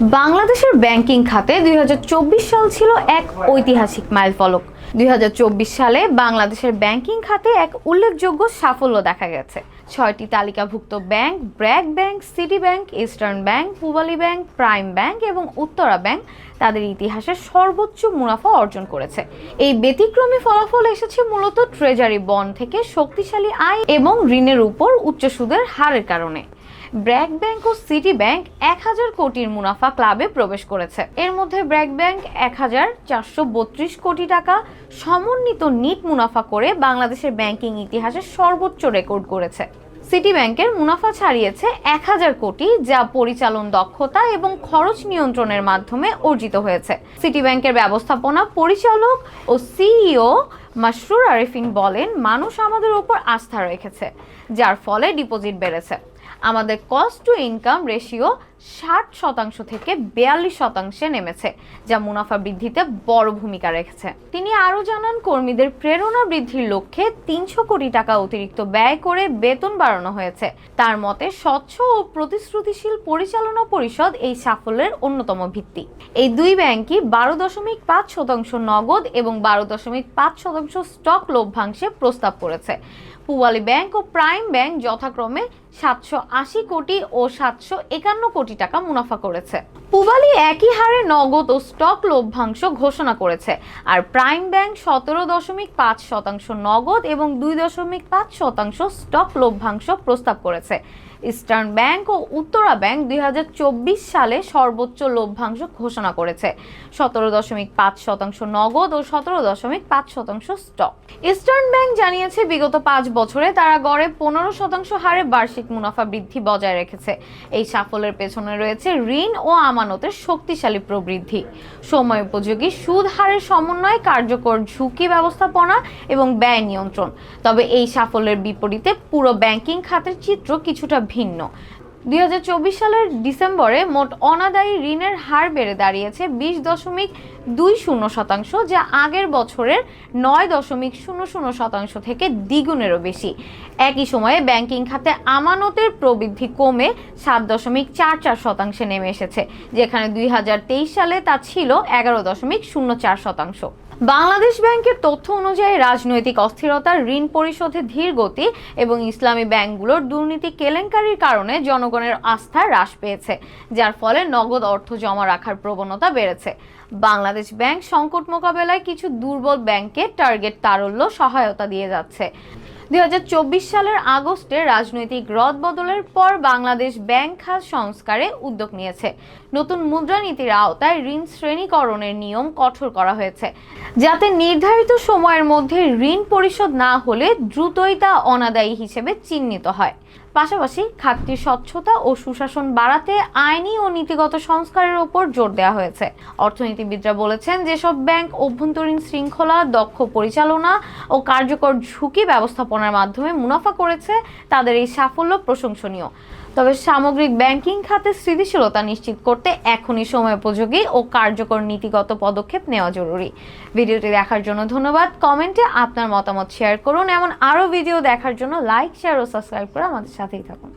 বাংলাদেশের ব্যাংকিং খাতে দু হাজার চব্বিশ সাল ছিল এক ঐতিহাসিক মাইলফলক দু হাজার চব্বিশ সালে বাংলাদেশের ব্যাংকিং খাতে এক উল্লেখযোগ্য সাফল্য দেখা গেছে। ছয়টি তালিকাভুক্ত bank, BRAC Bank, City Bank, Eastern Bank, Pubali Bank, Prime Bank এবং উত্তরা ব্যাংক তাদের ইতিহাসে সর্বোচ্চ মুনাফা অর্জন করেছে। এই ব্যতিক্রমী ফলাফল এসেছে মূলত ট্রেজারি বন্ড থেকে শক্তিশালী আয় এবং ঋণের উপর উচ্চ সুদের হারের কারণে। ব্র্যাক ব্যাংক ও সিটি ব্যাংক এক হাজার কোটির মুনাফা ক্লাবে প্রবেশ করেছে। এর মধ্যে ব্র্যাক ব্যাংক এক হাজার চারশো বত্রিশ কোটি টাকা সমন্বিত নিট মুনাফা করে বাংলাদেশের ব্যাংকিং ইতিহাসে সর্বোচ্চ রেকর্ড করেছে। সিটি ব্যাংকের মুনাফা ছাড়িয়েছে এক হাজার কোটি, যা পরিচালন দক্ষতা এবং খরচ নিয়ন্ত্রণের মাধ্যমে অর্জিত হয়েছে। সিটি ব্যাংকের ব্যবস্থাপনা পরিচালক ও সিইও মাসরুর আরিফিন বলেন, মানুষ আমাদের উপর আস্থা রেখেছে, যার ফলে ডিপোজিট বেড়েছে। আমাদের কস্ট টু ইনকাম রেশিও ষাট শতাংশ থেকে বিয়াল্লিশ শতাংশে নেমেছে, যা মুনাফা বৃদ্ধিতে বড় ভূমিকা রেখেছে। তিনি আরও জানান, কর্মীদের প্রেরণা বৃদ্ধির লক্ষ্যে তিনশো কোটি টাকা অতিরিক্ত ব্যয় করে বেতন বাড়ানো হয়েছে। তার মতে, স্বচ্ছ ও প্রতিশ্রুতিশীল পরিচালনা পরিষদ এই সাফল্যের অন্যতম ভিত্তি। এই দুই ব্যাংকই বারো দশমিক পাঁচ শতাংশ নগদ এবং বারো দশমিক পাঁচ শতাংশ স্টক লভ্যাংশে প্রস্তাব করেছে। পুবালী ব্যাংক ও প্রাইম ব্যাংক যথাক্রমে সাতশো আশি কোটি ও সাতশো একান্ন কোটি টাকা মুনাফা করেছে। পুবালি একই হারে নগদ ও স্টক লভ্যাংশ ঘোষণা করেছে আর প্রাইম ব্যাংক সতেরো দশমিক পাঁচ শতাংশ নগদ এবং দুই দশমিক পাঁচ শতাংশ স্টক লভ্যাংশ প্রস্তাব করেছে। ইস্টার্ন ব্যাংক ও উত্তরা ব্যাংক দুই হাজার চব্বিশ সালে সর্বোচ্চ লভ্যাংশ ঘোষণা করেছে। সতেরো দশমিক পাঁচ শতাংশ নগদ ও সতেরো দশমিক পাঁচ শতাংশ স্টক। ইস্টার্ন ব্যাংক জানিয়েছে, বিগত পাঁচ বছরে তারা গড়ে পনেরো শতাংশ হারে বার্ষিক মুনাফা বৃদ্ধি বজায় রেখেছে। এই সাফল্যের পেছনে রয়েছে ঋণ ও আমানতের শক্তিশালী প্রবৃদ্ধি। সময় উপযোগী সুদ হারের সমন্বয় কার্যকর ঝুঁকি ব্যবস্থাপনা এবং ব্যয় নিয়ন্ত্রণ। তবে এই সাফল্যের বিপরীতে পুরো ব্যাংকিং খাতের চিত্র কিছুটা ভিন্ন। দুই হাজার চব্বিশ সালের ডিসেম্বরে মোট অনাদায়ী ঋণের হার বেড়ে দাঁড়িয়েছে বিশ দশমিক দুই শূন্য শতাংশ, যা আগের বছরের নয় দশমিক শূন্য শূন্য শতাংশ থেকে দ্বিগুণেরও বেশি। একই সময়ে ব্যাংকিং খাতে আমানতের প্রবৃদ্ধি কমে সাত দশমিক চার চার শতাংশে নেমে এসেছে, যেখানে দুই হাজার তেইশ সালে তা ছিল এগারো দশমিক শূন্য চার শতাংশ। বাংলাদেশ ব্যাংকের তথ্য অনুযায়ী রাজনৈতিক অস্থিরতা ঋণ পরিশোধে ধীর গতি এবং ইসলামী ব্যাংকগুলোর দুর্নীতি কেলেঙ্কারির কারণে জনগণের আস্থা হ্রাস পেয়েছে, যার ফলে নগদ অর্থ জমা রাখার প্রবণতা বেড়েছে। বাংলাদেশ ব্যাংক সংকট মোকাবেলায় কিছু দুর্বল ব্যাংকে টার্গেট তারল্য সহায়তা দিয়ে যাচ্ছে। দুই হাজার চব্বিশ সালের আগস্টে রাজনৈতিক রদ বদলের পর বাংলাদেশ ব্যাংক খাত সংস্কারে উদ্যোগ নিয়েছে। নতুন মুদ্রানীতির আওতায় ঋণ শ্রেণীকরণের নিয়ম কঠোর করা হয়েছে। যাতে নির্ধারিত সময়ের মধ্যে ঋণ পরিশোধ না হলে দ্রুতই তা অনাদায়ী হিসেবে চিহ্নিত হয়। পাশাপাশি খাতটির স্বচ্ছতা ও সুশাসন বাড়াতে আইনি ও নীতিগত সংস্কারের উপর জোর দেওয়া হয়েছে। অর্থনীতিবিদরা বলেছেন, যেসব ব্যাংক অভ্যন্তরীণ শৃঙ্খলা দক্ষ পরিচালনা ও কার্যকর ঝুঁকি ব্যবস্থাপনার মাধ্যমে মুনাফা করেছে তাদের এই সাফল্য প্রশংসনীয়। তবে সামগ্রিক ব্যাংকিং খাতে স্থিতিশীলতা নিশ্চিত করতে এখনই সময় উপযোগী ও কার্যকর নীতিগত পদক্ষেপ নেওয়া জরুরি। ভিডিওটি দেখার জন্য ধন্যবাদ। কমেন্টে আপনার মতামত শেয়ার করুন। এমন আরও ভিডিও দেখার জন্য লাইক, শেয়ার ও সাবস্ক্রাইব করে আমাদের সাথেই থাকুন।